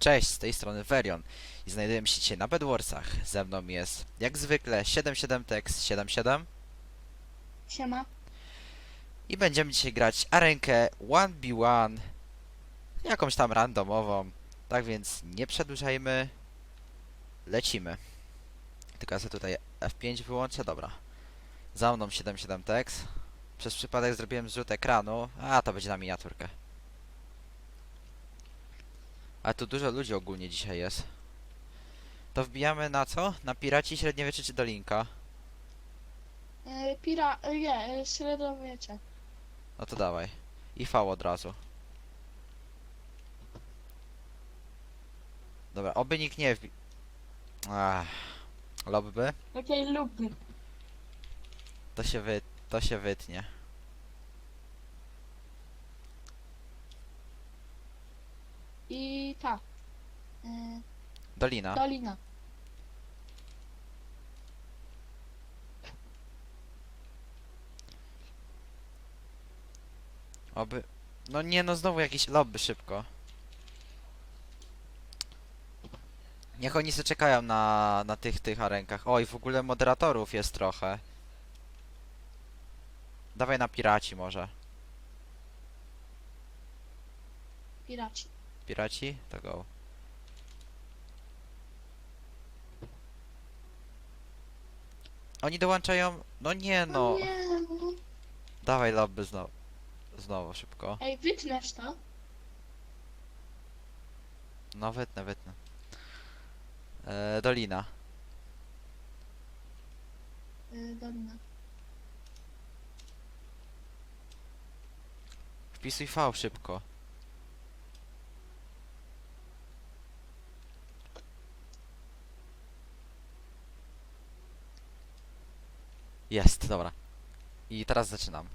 Cześć, z tej strony Verion i znajdujemy się dzisiaj na Bedwarsach. Ze mną jest, jak zwykle, 77tex77 Siema. i będziemy dzisiaj grać arenkę 1v1, jakąś tam randomową. Tak więc nie przedłużajmy, lecimy. Tylko ja sobie tutaj F5 wyłączę, dobra. Za mną 77tex. Przez przypadek zrobiłem zrzut ekranu, a to będzie na miniaturkę. Ale tu dużo ludzi ogólnie dzisiaj jest. To wbijamy na co? Na Piraci Średniowieczy czy Dolinka? E, pira... e, Nie, e, średniowiecze. No to dawaj. I V od razu. Dobra, oby nikt nie wbi... Ach, lobby? Okej, lubny. To się wy... to się wytnie. I ta. E, Dolina. Dolina. Oby... No nie no, znowu jakieś lobby szybko. Niech oni se czekają na, na tych, tych arenkach. Oj, w ogóle moderatorów jest trochę. Dawaj na piraci może. Piraci. Piraci? To go. Oni dołączają... No nie no. Nie. no. Dawaj lobby znowu. Znowu szybko. Ej, wytniesz to? No wytnę, wytnę. E, Dolina. E, Dolina. Wpisuj V szybko. Jest, dobra. I teraz zaczynam.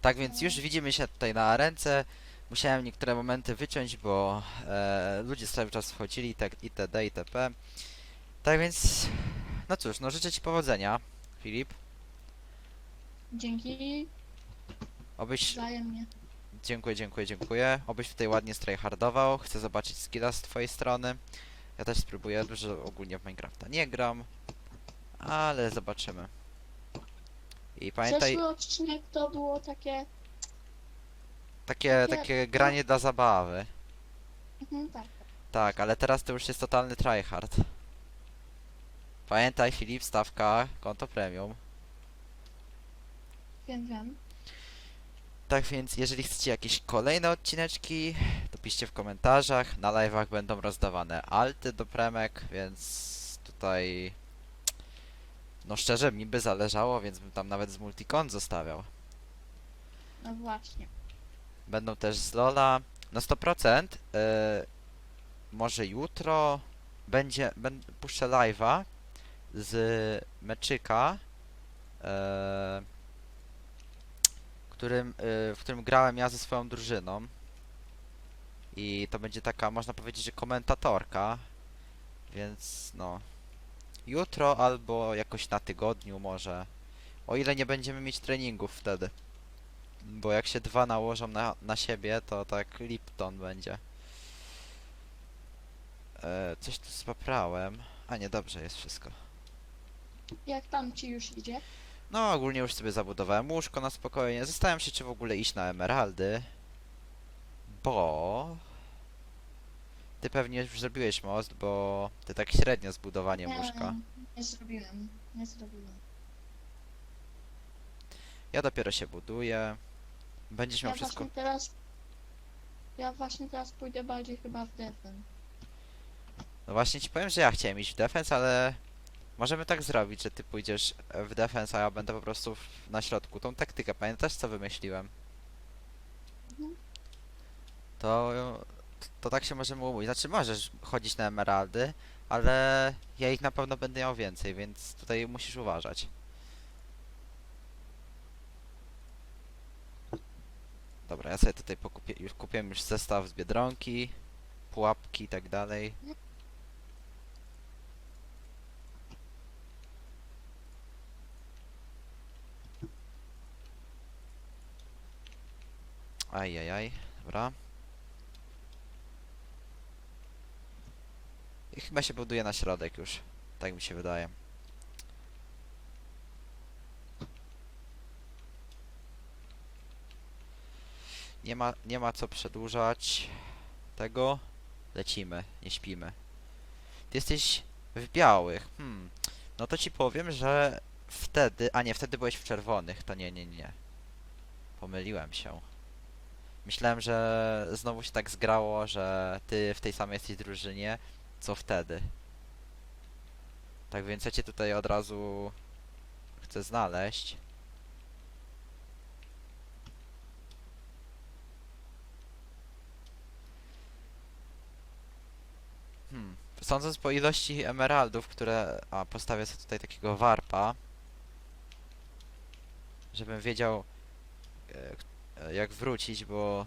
Tak więc już widzimy się tutaj na ręce. Musiałem niektóre momenty wyciąć, bo e, ludzie cały czas wchodzili tak itd. itp. Tak więc, no cóż, no życzę Ci powodzenia, Filip. Dzięki. Obyś Wzajemnie. Dziękuję, dziękuję, dziękuję. Obyś tutaj ładnie strajhardował. Chcę zobaczyć skilla z twojej strony. Ja też spróbuję, dużo ogólnie w Minecrafta nie gram. Ale zobaczymy. I pamiętaj, Zeszły odcinek to było takie... takie, takie- takie granie dla zabawy. Mhm, tak. Tak, ale teraz to już jest totalny tryhard. Pamiętaj, Filip, stawka, konto premium. Wiem, wiem. Tak więc, jeżeli chcecie jakieś kolejne odcineczki, to piszcie w komentarzach. Na live'ach będą rozdawane alty do premek, więc tutaj... No szczerze, mi by zależało, więc bym tam nawet z multicon zostawiał. No właśnie. Będą też z Lola. Na 100% yy, może jutro będzie, ben, puszczę live'a z meczyka, yy, którym, yy, w którym grałem ja ze swoją drużyną. I to będzie taka, można powiedzieć, że komentatorka. Więc no. Jutro albo jakoś na tygodniu może. O ile nie będziemy mieć treningów wtedy. Bo jak się dwa nałożą na, na siebie, to tak Lipton będzie. E, coś tu spaprałem. A nie, dobrze jest wszystko. Jak tam ci już idzie? No, ogólnie już sobie zabudowałem łóżko na spokojnie. Zastanawiam się, czy w ogóle iść na emeraldy. Bo... Ty pewnie już zrobiłeś most, bo ty tak średnio z budowaniem łóżka. nie zrobiłem. Nie zrobiłem. Ja dopiero się buduję. Będziesz miał Ja wszystko... właśnie teraz... Ja właśnie teraz pójdę bardziej chyba w defen. No właśnie ci powiem, że ja chciałem iść w defense, ale możemy tak zrobić, że ty pójdziesz e, w defense, a ja będę po prostu w, na środku. Tą taktykę, pamiętasz co wymyśliłem? Mhm. To, to tak się możemy umówić. Znaczy możesz chodzić na emeraldy, ale ja ich na pewno będę miał więcej, więc tutaj musisz uważać. Dobra, ja sobie tutaj pokupię, już kupiłem już zestaw z Biedronki, pułapki i tak dalej. Ajajaj, dobra. I chyba się buduje na środek już. Tak mi się wydaje. Nie ma, nie ma co przedłużać tego. Lecimy, nie śpimy. Ty jesteś w białych. Hmm. No to ci powiem, że wtedy... A nie, wtedy byłeś w czerwonych. To nie, nie, nie. Pomyliłem się. Myślałem, że znowu się tak zgrało, że ty w tej samej jesteś drużynie, co wtedy. Tak więc ja cię tutaj od razu chcę znaleźć. Hmm. Sądząc po ilości emeraldów, które... A, postawię sobie tutaj takiego warpa. Żebym wiedział e, e, jak wrócić, bo...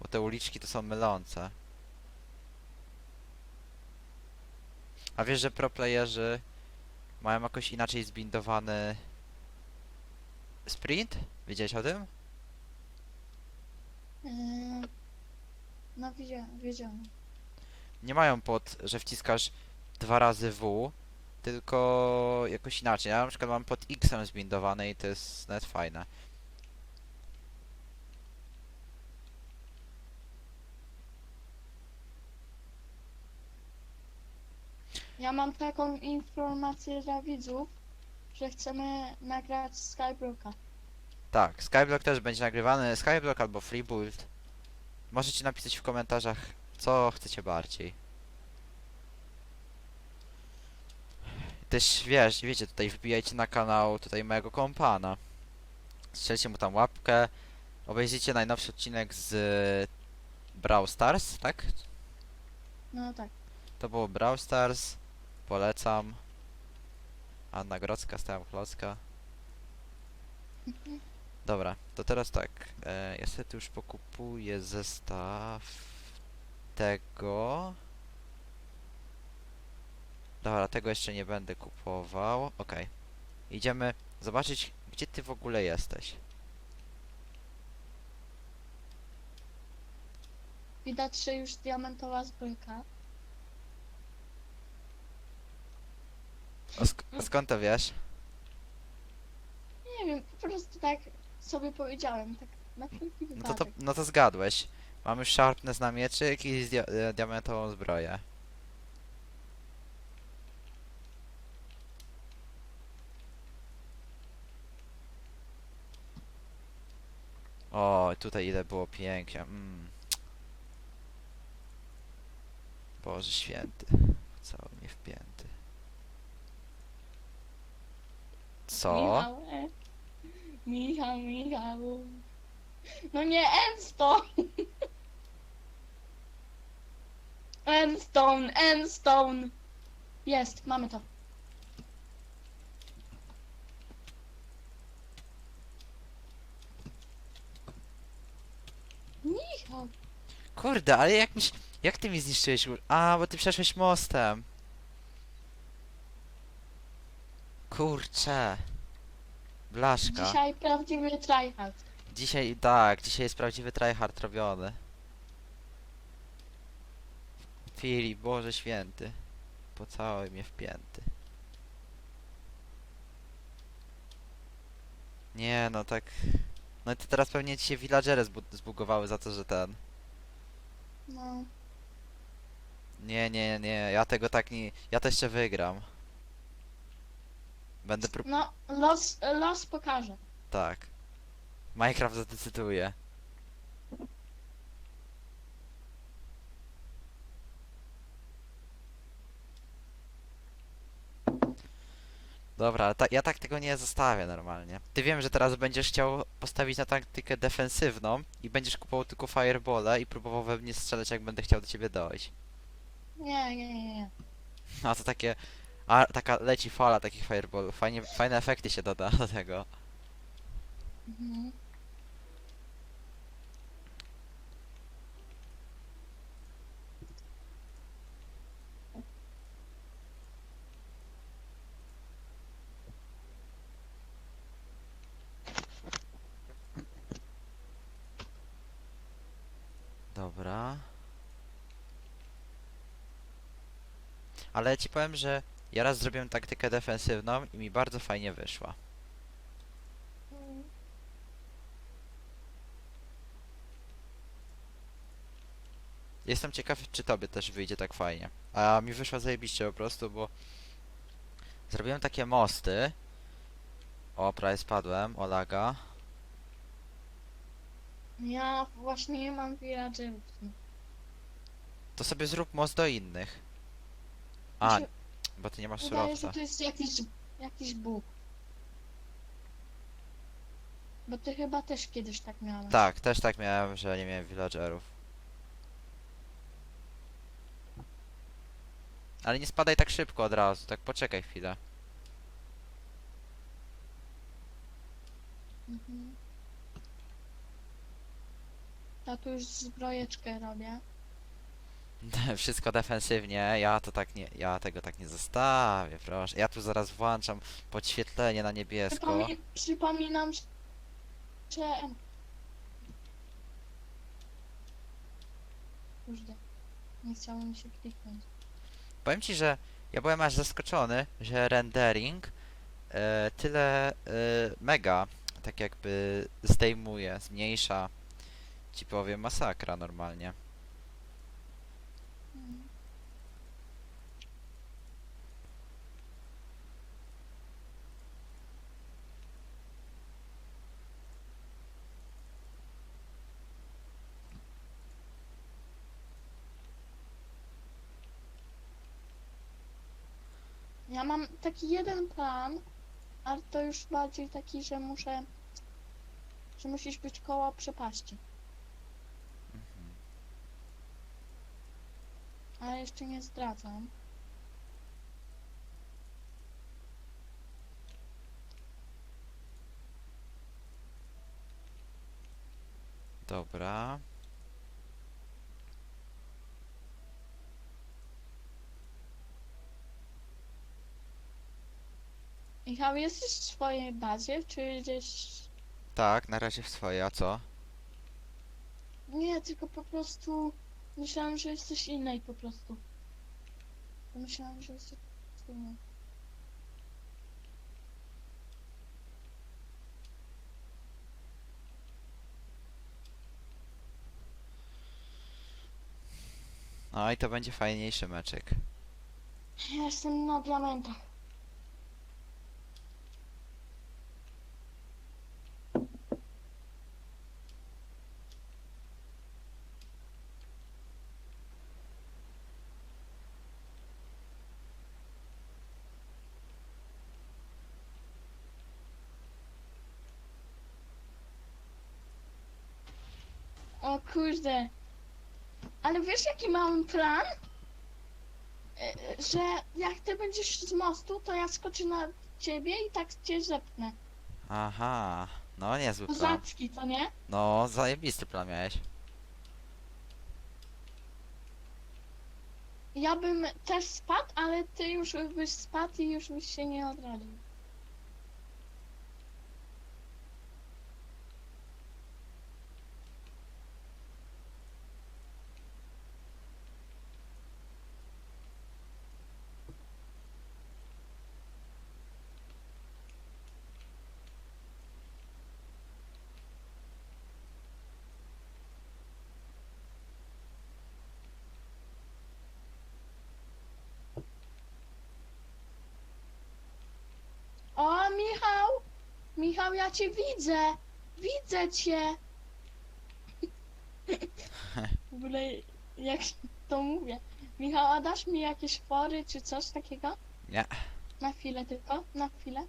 Bo te uliczki to są mylące. A wiesz, że proplayerzy mają jakoś inaczej zbindowany sprint? Wiedziałeś o tym? Yy, no wiedziałem, wiedziałem. Nie mają pod, że wciskasz dwa razy W, tylko jakoś inaczej. Ja na przykład mam pod X zbindowane i to jest nawet fajne. Ja mam taką informację dla widzów, że chcemy nagrać Skybrooka. Tak, Skyblock też będzie nagrywany. Skyblock albo Freebuild. Możecie napisać w komentarzach, co chcecie bardziej. Też wiesz, wiecie, tutaj wbijajcie na kanał tutaj mojego kompana. Strzelcie mu tam łapkę. Obejrzyjcie najnowszy odcinek z Brawl Stars, tak? No tak. To było Brawl Stars. Polecam. Anna Grodzka, Stałem Klocka. Dobra, to teraz tak. E, ja sobie tu już pokupuję zestaw tego. Dobra, tego jeszcze nie będę kupował. Okej. Idziemy zobaczyć, gdzie ty w ogóle jesteś. Widać, że już diamentowa zbrojka. O sk skąd to wiesz? Nie wiem, po prostu tak sobie powiedziałem, tak na wszelki No to, to, no to zgadłeś. Mam już sharpness na mieczyk i dia e, diamentową zbroję. O, tutaj ile było pięknie. Mm. Boże święty. Cały mnie wpięty. Co? Michał, e. Michał, Michał. No nie, Endstone! Endstone, Endstone! Jest, mamy to. Michał! Kurde, ale jak mi, się- jak ty mi zniszczyłeś? ur- A, bo ty przeszłeś mostem. Kurcze. Blaszka. Dzisiaj prawdziwy tryhard. Dzisiaj, tak, dzisiaj jest prawdziwy tryhard robiony. Filip, Boże Święty. Pocałuj mnie wpięty. Nie, no tak... No i to teraz pewnie ci się villagery zbu zbugowały za to, że ten... No. Nie, nie, nie, ja tego tak nie... Ja to jeszcze wygram. Będę prób... No, los, los pokaże. Tak. Minecraft zadecyduje. Dobra, ta, ja tak tego nie zostawię normalnie. Ty wiem, że teraz będziesz chciał postawić na taktykę defensywną i będziesz kupował tylko firebole i próbował we mnie strzelać jak będę chciał do ciebie dojść. Nie, nie, nie, nie. A to takie... A, taka leci fala takich fireballów. Fajnie, fajne efekty się doda do tego. Mhm. Dobra. Ale ci powiem, że ja raz zrobiłem taktykę defensywną i mi bardzo fajnie wyszła. Jestem ciekaw, czy tobie też wyjdzie tak fajnie. A mi wyszła zajebiście po prostu, bo zrobiłem takie mosty. O, prawie spadłem, o laga. Ja właśnie nie mam villagerów. To sobie zrób most do innych. A, się bo ty nie masz Wydaje, że surowca. to jest jakiś, jakiś bóg. Bo ty chyba też kiedyś tak miałeś. Tak, też tak miałem, że nie miałem villagerów. Ale nie spadaj tak szybko od razu, tak poczekaj chwilę. Mhm. Ja tu już zbrojeczkę robię. Wszystko defensywnie, ja to tak nie, ja tego tak nie zostawię, proszę. Ja tu zaraz włączam podświetlenie na niebiesko. Przypomi przypominam, że... Kurde. Nie chciało mi się kliknąć. Powiem ci, że ja byłem aż zaskoczony, że rendering e, tyle e, mega tak jakby zdejmuje, zmniejsza. Ci powiem masakra normalnie. Ja mam taki jeden plan, ale to już bardziej taki, że muszę, że musisz być koło przepaści. Mhm. Ale jeszcze nie zdradzam. Dobra. Michał, jesteś w swojej bazie, czy gdzieś... Tak, na razie w swoje, a co? Nie, tylko po prostu myślałam, że jesteś innej po prostu. Myślałam, że jesteś innej. No i to będzie fajniejszy meczek. Ja jestem na diamentach. O kurde. Ale wiesz jaki mam plan? E, że jak ty będziesz z mostu, to ja skoczę na ciebie i tak cię zepnę. Aha, no niezły plan. Kozacki, to nie? No, zajebisty plan miałeś. Ja bym też spadł, ale ty już byś spadł i już byś się nie odrodził. O, Michał! Michał, ja cię widzę! Widzę cię! W ogóle, jak to mówię? Michał, a dasz mi jakieś fory czy coś takiego? Nie. Na chwilę tylko, na chwilę.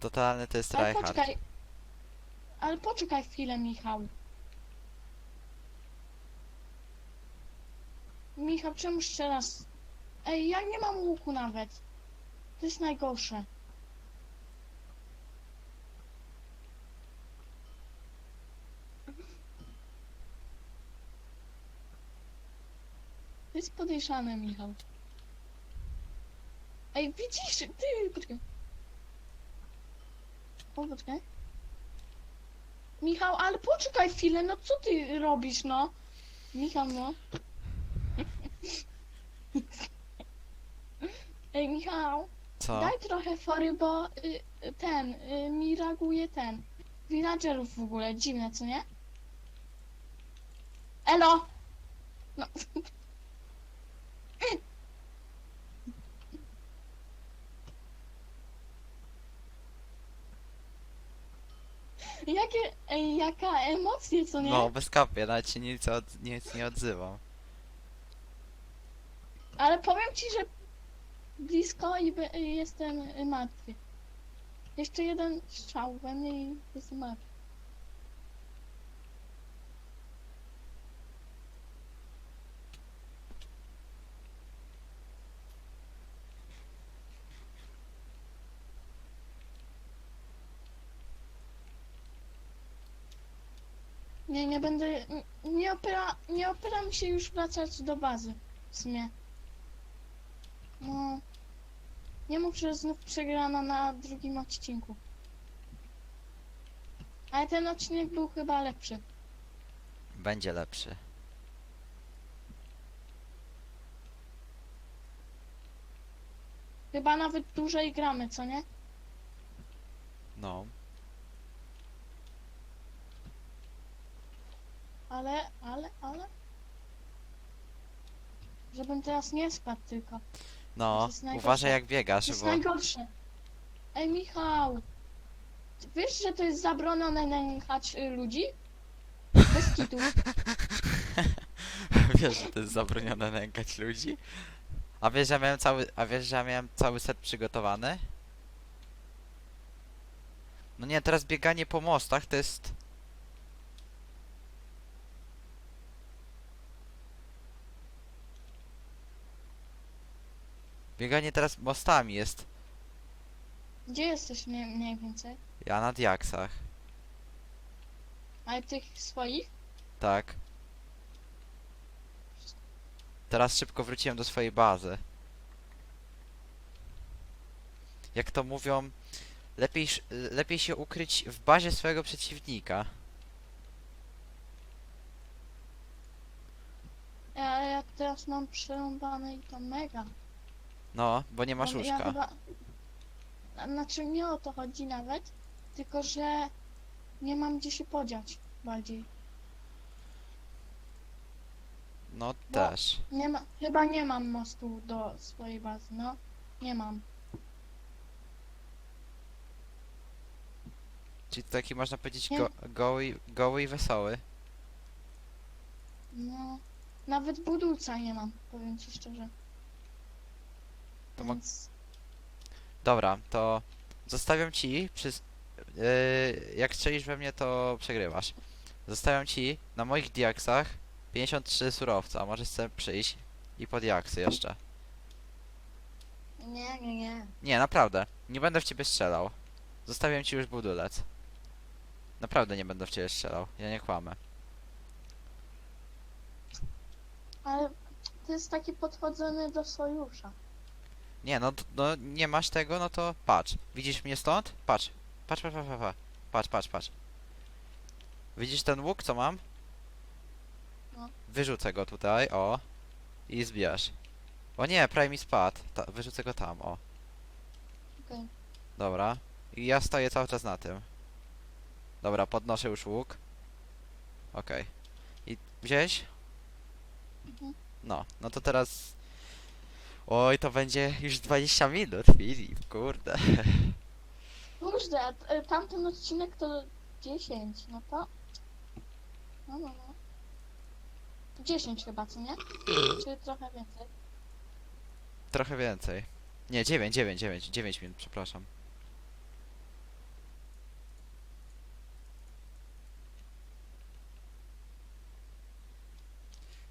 Totalny to jest Ale tryhard. poczekaj. Ale poczekaj chwilę, Michał. Michał, czemu strzelasz? Ej, ja nie mam łuku nawet. To jest najgorsze. Jest podejrzane, Michał. Ej, widzisz, ty, poczekaj. O, poczekaj. Michał, ale poczekaj chwilę, no co ty robisz, no? Michał, no. Ej, Michał, Co? daj trochę fory, bo y, y, ten, y, mi reaguje ten. Villagerów w ogóle, dziwne, co nie? Elo! No. Jakie, ej, jaka emocje, co nie? No, bez kapie, nawet się nic, od, nic nie odzywam. Ale powiem ci, że blisko i be- jestem martwy. Jeszcze jeden strzał we mnie i jestem martwy. Nie, nie będę. Nie opera, nie opera mi się już wracać do bazy. W sumie. No. Nie mów, że znów przegrana na drugim odcinku. Ale ten odcinek był chyba lepszy. Będzie lepszy. Chyba nawet dłużej gramy, co nie? No. Ale, ale, ale. Żebym teraz nie spadł tylko. No, jest najgorsze. uważaj jak biegasz, To jest bo... najgorsze. Ej, Michał! Ty Wiesz, że to jest zabronione nękać y, ludzi? Bez kitu. Wiesz, że to jest zabronione nękać ludzi? A wiesz, że ja miałem cały, a wiesz, że ja miałem cały set przygotowany? No nie, teraz bieganie po mostach to jest... Bieganie teraz mostami jest. Gdzie jesteś mniej, mniej więcej? Ja na diaksach. Ale tych swoich? Tak. Teraz szybko wróciłem do swojej bazy. Jak to mówią, lepiej, lepiej się ukryć w bazie swojego przeciwnika. Ja, ja teraz mam przerąbane i to mega. No, bo nie masz Ja- Ja łóżka. chyba... Znaczy nie o to chodzi nawet, tylko że nie mam gdzie się podziać bardziej. No bo- też. Nie ma, chyba nie mam mostu do swojej bazy, no. Nie mam. Czyli to taki można powiedzieć Nie. go, goły, goły i wesoły. No. Nawet budulca nie mam, powiem ci szczerze. To mo- Więc... Dobra, to zostawiam ci przy... Yy, jak strzelisz we mnie, to przegrywasz. Zostawiam ci na moich diaksach 53 surowca. Możesz sobie przyjść i po diaksy jeszcze. Nie, nie, nie. Nie, naprawdę. Nie będę w ciebie strzelał. Zostawiam ci już budulec. Naprawdę nie będę w ciebie strzelał. Ja nie kłamę. Ale to jest taki podchodzony do sojusza. Nie, no, no nie masz tego, no to patrz. Widzisz mnie stąd? Patrz. Patrz, patrz, patrz, patrz. Patrz, patrz, patrz. Widzisz ten łuk, co mam? No. Wyrzucę go tutaj, o. I zbierz. O nie, prawie mi spadł. Ta, wyrzucę go tam, o. Okej. Dobra. I ja stoję cały czas na tym. Dobra, podnoszę już łuk. Okej. I wziąłeś? Mhm. No, no to teraz... Oj, to będzie już 20 minut, Filip, kurde. Kurde, a t- tamten odcinek to 10, no to... No, no, no. 10 chyba, co nie? Czy trochę więcej? Trochę więcej. Nie, 9, 9, 9, 9 minut, przepraszam.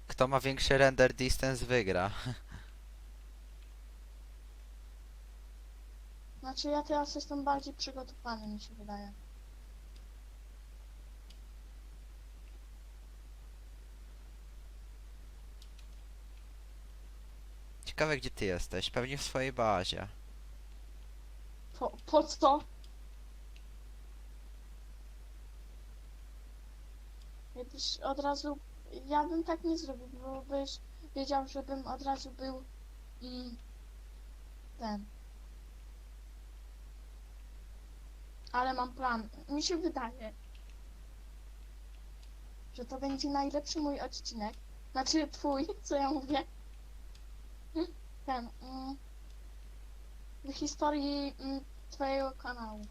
Kto ma większy render distance wygra. Znaczy ja teraz jestem bardziej przygotowany, mi się wydaje. Ciekawe gdzie ty jesteś, pewnie w swojej bazie. Po, po co? Jakbyś od razu... Ja bym tak nie zrobił, bo byś wiedział, żebym od razu był... Mm, ten. Ale mam plan. Mi się wydaje, że to będzie najlepszy mój odcinek. Znaczy twój, co ja mówię. Ten. Mm, w historii mm, twojego kanału.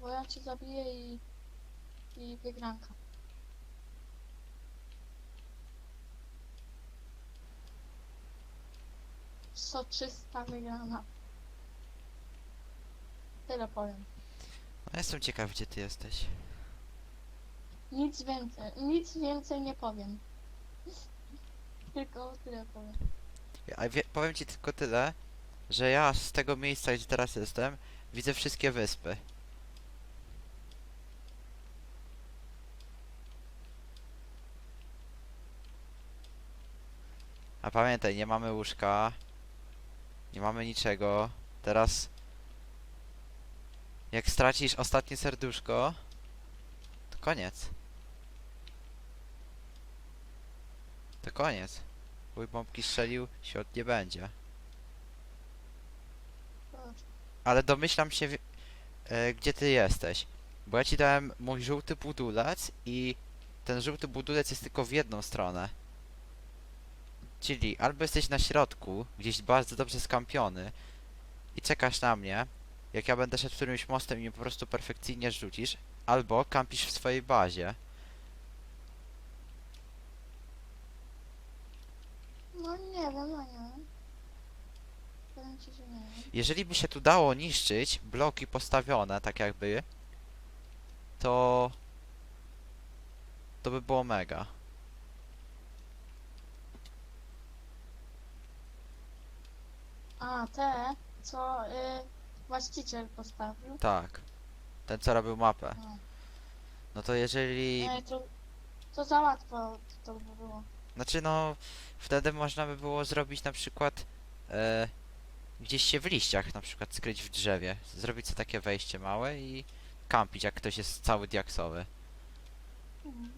Bo ja cię zabiję i, i wygranka. Soczysta wygrana. Tyle powiem. No jestem ciekaw, gdzie ty jesteś. Nic więcej, nic więcej nie powiem. Tylko tyle powiem. A wie, powiem ci tylko tyle, że ja z tego miejsca, gdzie teraz jestem, widzę wszystkie wyspy. A pamiętaj, nie mamy łóżka, nie mamy niczego. Teraz, jak stracisz ostatnie serduszko, to koniec. To koniec. Mój bombki strzelił, świat nie będzie. Ale domyślam się, e, gdzie ty jesteś. Bo ja ci dałem mój żółty budulec i ten żółty budulec jest tylko w jedną stronę. Czyli albo jesteś na środku, gdzieś bardzo dobrze skampiony i czekasz na mnie, jak ja będę szedł którymś mostem i mnie po prostu perfekcyjnie rzucisz, albo kampisz w swojej bazie. No nie wiem, no nie wiem. Powiem ci, że nie wiem. Jeżeli by się tu dało niszczyć bloki postawione, tak jakby, to to by było mega. A, te, co y, właściciel postawił. Tak. Ten co robił mapę. No. No to jeżeli... Ej, to, to za łatwo to by było. Znaczy no, wtedy można by było zrobić na przykład e, gdzieś się w liściach na przykład skryć w drzewie. Zrobić sobie takie wejście małe i kampić jak ktoś jest cały diaksowy. Mhm.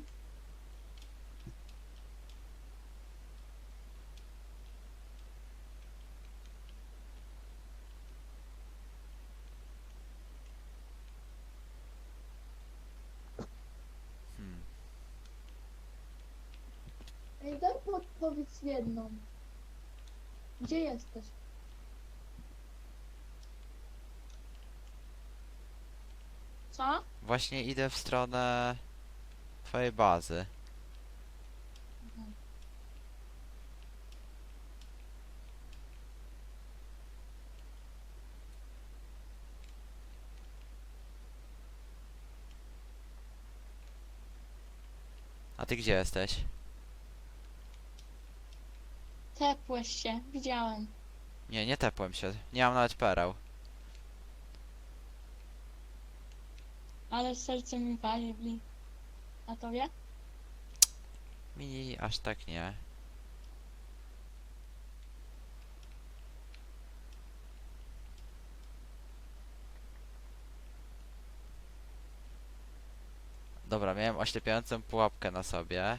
Hmm. Ej, podpowiedź jedną. Gdzie jesteś? Co? Właśnie idę w stronę twojej bazy. A ty gdzie jesteś? Tepłeś się, widziałem. Nie, nie tepłem się. Nie mam nawet pereł. Ale serce mi wali, bli. A to wie? Mi aż tak nie. Dobra, miałem oślepiającą pułapkę na sobie.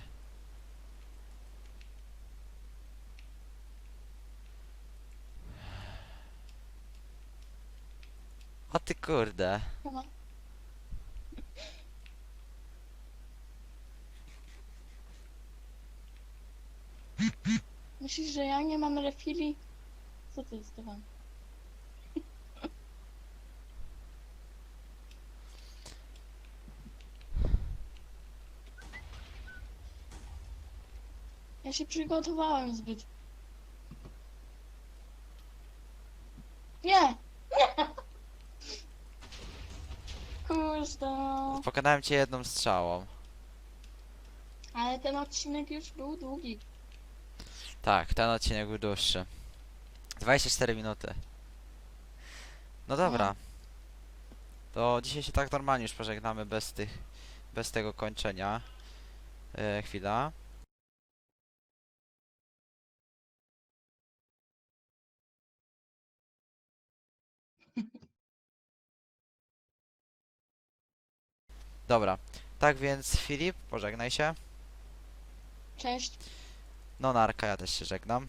Ty kurde. Myślisz, że ja nie mam refili? Co ty Stefan? Ja się przygotowałem zbyt. Nie! Nie! Kurde. no. Pokonałem cię jedną strzałą. Ale ten odcinek już był długi. Tak, ten odcinek był dłuższy. 24 minuty. No dobra. To dzisiaj się tak normalnie już pożegnamy bez tych, bez tego kończenia. E, chwila. Dobra. Tak więc Filip, pożegnaj się. Cześć. No narka, ja też się żegnam.